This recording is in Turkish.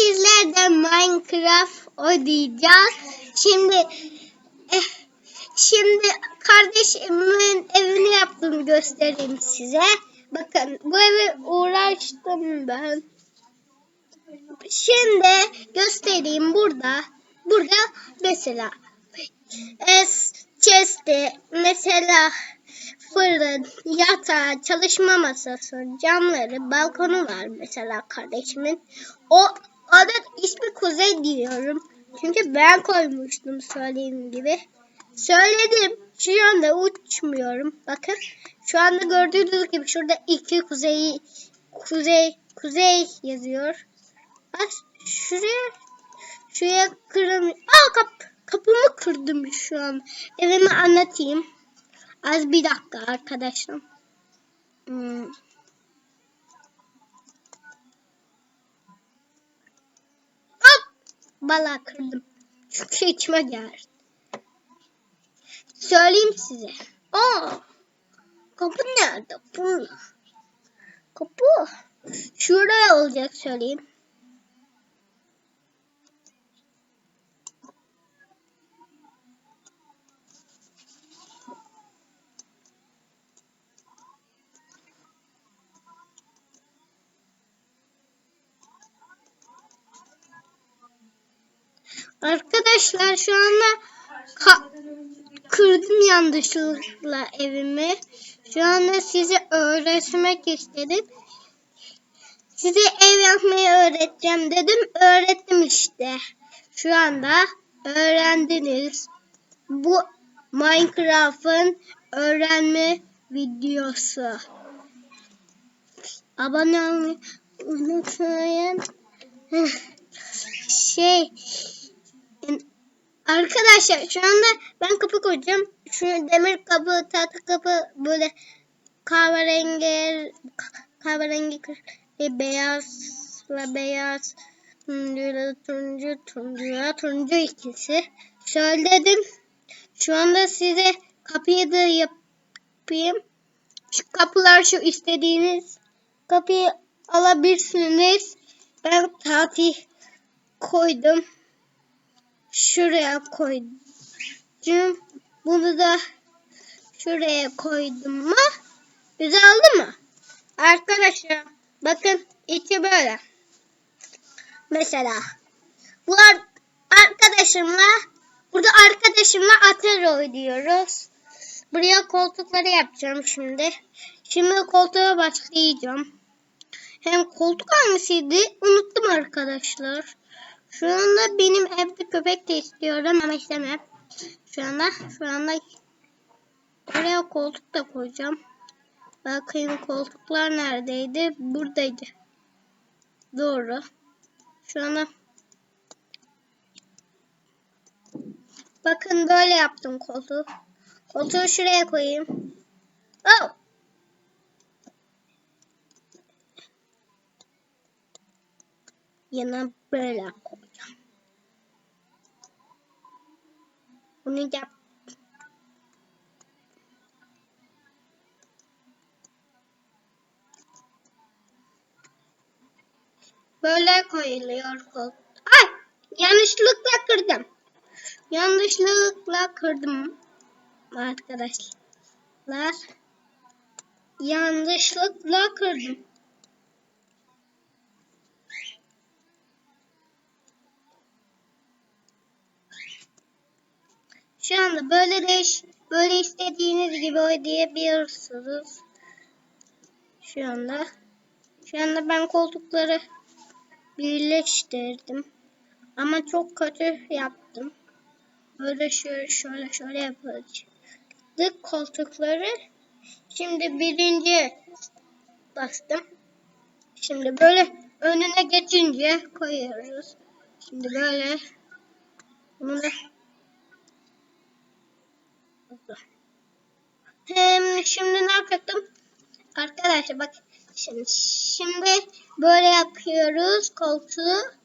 sizlerle Minecraft oynayacağız. Şimdi eh, şimdi kardeşimin evini yaptım göstereyim size. Bakın bu evi uğraştım ben. Şimdi göstereyim burada. Burada mesela es chest'i mesela fırın, yatağı, çalışma masası, camları, balkonu var mesela kardeşimin. O onun ismi Kuzey diyorum. Çünkü ben koymuştum söylediğim gibi. Söyledim. Şu anda uçmuyorum. Bakın. Şu anda gördüğünüz gibi şurada iki kuzey kuzey kuzey yazıyor. Bak şuraya şuraya kırım. Aa kap, kapımı kırdım şu an. Evimi anlatayım. Az bir dakika arkadaşlar. Hmm. Bala kırdım. Çünkü içime geldi. Söyleyeyim size. Aa! Kapı nerede? Bu. Kapı. Şuraya olacak söyleyeyim. Arkadaşlar şu anda kırdım yanlışlıkla evimi. Şu anda size öğretmek istedim. Size ev yapmayı öğreteceğim dedim. Öğrettim işte. Şu anda öğrendiniz. Bu Minecraft'ın öğrenme videosu. Abone olmayı unutmayın. Şey Arkadaşlar şu anda ben kapı koyacağım. Şu demir kapı, tahta kapı böyle kahverengi kahverengi ve beyazla beyaz turuncu turuncu turuncu turuncu ikisi. Söyledim. Şu anda size kapıyı da yapayım. Şu kapılar şu istediğiniz kapıyı alabilirsiniz. Ben tatil koydum şuraya koydum. Bunu da şuraya koydum mu? Güzel oldu mu? Arkadaşlar bakın içi böyle. Mesela bu ar- arkadaşımla burada arkadaşımla atari oynuyoruz. Buraya koltukları yapacağım şimdi. Şimdi koltuğa başlayacağım. Hem koltuk hangisiydi? Unuttum arkadaşlar. Şu anda benim evde köpek de istiyorum ama istemem. Şu anda şu anda oraya koltuk da koyacağım. Bakayım koltuklar neredeydi? Buradaydı. Doğru. Şu anda Bakın böyle yaptım koltuğu. Koltuğu şuraya koyayım. Oh! Yana böyle koyacağım. Bunu yap. Böyle koyuluyor kol. Ay! Yanlışlıkla kırdım. Yanlışlıkla kırdım. Arkadaşlar. Yanlışlıkla kırdım. Şu anda böyle değiş böyle istediğiniz gibi oynayabiliyorsunuz. Şu anda şu anda ben koltukları birleştirdim. Ama çok kötü yaptım. Böyle şöyle şöyle şöyle yapacaktık koltukları. Şimdi birinci bastım. Şimdi böyle önüne geçince koyuyoruz. Şimdi böyle bunu da Şimdi ne yapacaktım? Arkadaşlar bak şimdi, şimdi böyle yapıyoruz koltuğu.